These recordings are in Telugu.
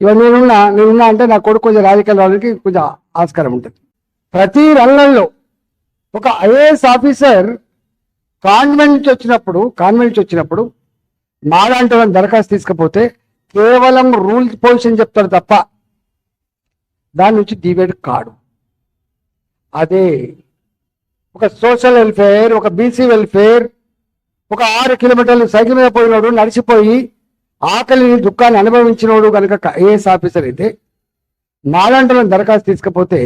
ఇవాళ నేనున్నా నేనున్నా అంటే నా కొడుకు కొంచెం రాజకీయాలు రావడానికి కొంచెం ఆస్కారం ఉంటుంది. ప్రతి రంగంలో ఒక ఐఏఎస్ ఆఫీసర్ కాన్వెంట్ నుంచి వచ్చినప్పుడు కాన్వెంట్ నుంచి వచ్చినప్పుడు మాలాంటి వాళ్ళని దరఖాస్తు తీసుకపోతే కేవలం రూల్ పొజిషన్ చెప్తారు తప్ప దాని నుంచి డిబేట్ కాడు. అదే ఒక సోషల్ వెల్ఫేర్ ఒక బీసీ వెల్ఫేర్ ఒక ఆరు కిలోమీటర్లు సైకిల్ మీద పోయినోడు నడిచిపోయి ఆకలిని దుఃఖాన్ని అనుభవించినోడు కనుక ఐఏఎస్ ఆఫీసర్ అయితే మాలాంటి దరఖాస్తు తీసుకపోతే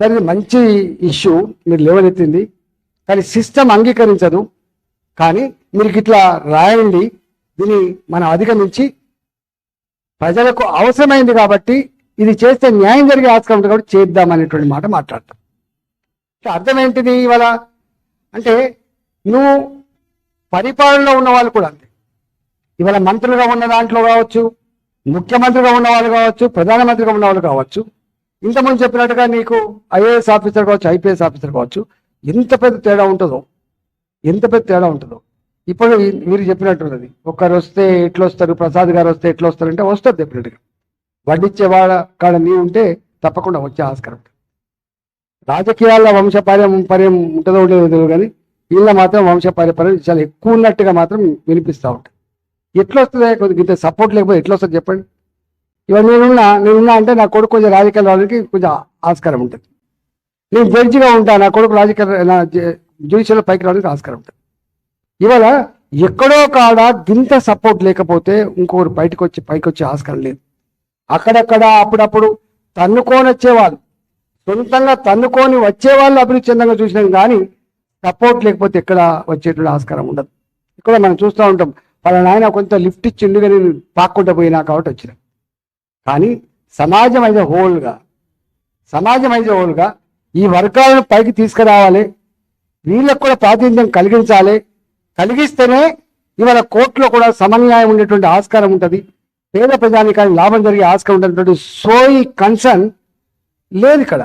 సరే మంచి ఇష్యూ మీరు లేవనెత్తింది. కానీ సిస్టమ్ అంగీకరించదు. కానీ మీరు ఇట్లా రాయండి. దీన్ని మనం అధిగమించి ప్రజలకు అవసరమైంది కాబట్టి ఇది చేస్తే న్యాయం జరిగే ఆస్కారం ఉంది కాబట్టి చేద్దాం అనేటువంటి మాట మాట్లాడతాం. అర్థం ఏంటిది ఇవాళ? అంటే నువ్వు పరిపాలనలో ఉన్న వాళ్ళు కూడా అంతే. ఇవాళ మంత్రులుగా ఉన్న దాంట్లో కావచ్చు ముఖ్యమంత్రిగా ఉన్న వాళ్ళు కావచ్చు ప్రధానమంత్రిగా ఉన్న వాళ్ళు కావచ్చు. ఇంతకుముందు చెప్పినట్టుగా నీకు ఐఏఎస్ ఆఫీసర్ కావచ్చు ఐపీఎస్ ఆఫీసర్ కావచ్చు ఎంత పెద్ద తేడా ఉంటుందో ఎంత పెద్ద తేడా ఉంటుందో. ఇప్పుడు మీరు చెప్పినట్టున్నది ఒక్కరు వస్తే ఎట్లా వస్తారు ప్రసాద్ గారు వస్తే ఎట్లా వస్తారు అంటే వస్తారు డెఫినెట్గా వడ్డించే వాళ్ళ కాడ నీ ఉంటే తప్పకుండా వచ్చే ఆస్కారం. రాజకీయాల్లో వంశ పర్యం ఉంటుందో ఉండదో తెలియదు కానీ వీళ్ళ మాత్రం వంశపార్యపర్యం చాలా ఎక్కువ ఉన్నట్టుగా మాత్రం వినిపిస్తూ ఉంటుంది ఎట్లా వస్తుంది కొద్దిగా ఇంత సపోర్ట్ లేకపోతే ఎట్లా వస్తుంది చెప్పండి? ఇవాళ నేనున్నా నేనున్నా అంటే నా కొడుకు కొంచెం రాజకీయాలు రావడానికి కొంచెం ఆస్కారం ఉంటుంది. నేను జడ్జిగా ఉంటా నా కొడుకు రాజకీయ నా జ్యుడిషియల్ పైకి రావడానికి ఆస్కారం ఉంటుంది. ఇవాళ ఎక్కడో కాడ గింత సపోర్ట్ లేకపోతే ఇంకొకరు బయటకు వచ్చి పైకి వచ్చే ఆస్కారం లేదు. అక్కడక్కడ అప్పుడప్పుడు తన్నుకొని వచ్చేవాళ్ళు. సొంతంగా తన్నుకొని వచ్చేవాళ్ళు అభివృద్ధి చెందంగా చూసినాం కానీ సపోర్ట్ లేకపోతే ఎక్కడ వచ్చేటువంటి ఆస్కారం ఉండదు. ఇక్కడ మనం చూస్తూ ఉంటాం వాళ్ళ నాయన కొంత లిఫ్ట్ ఇచ్చిండుగా నేను పాక్కుంటూ పోయినా కాబట్టి వచ్చిన. కానీ సమాజం అయితే హోల్గా సమాజం అయితే హోల్గా ఈ వర్గాలను పైకి తీసుకురావాలి. వీళ్ళకు కూడా ప్రాతినిధ్యం కలిగించాలి. కలిగిస్తేనే ఇవాళ కోర్టులో కూడా సమన్యాయం ఉండేటువంటి ఆస్కారం ఉంటుంది. పేద ప్రజానికానికి లాభం జరిగే ఆస్కారం ఉండేటువంటి సోయి కన్సర్న్ లేదు ఇక్కడ.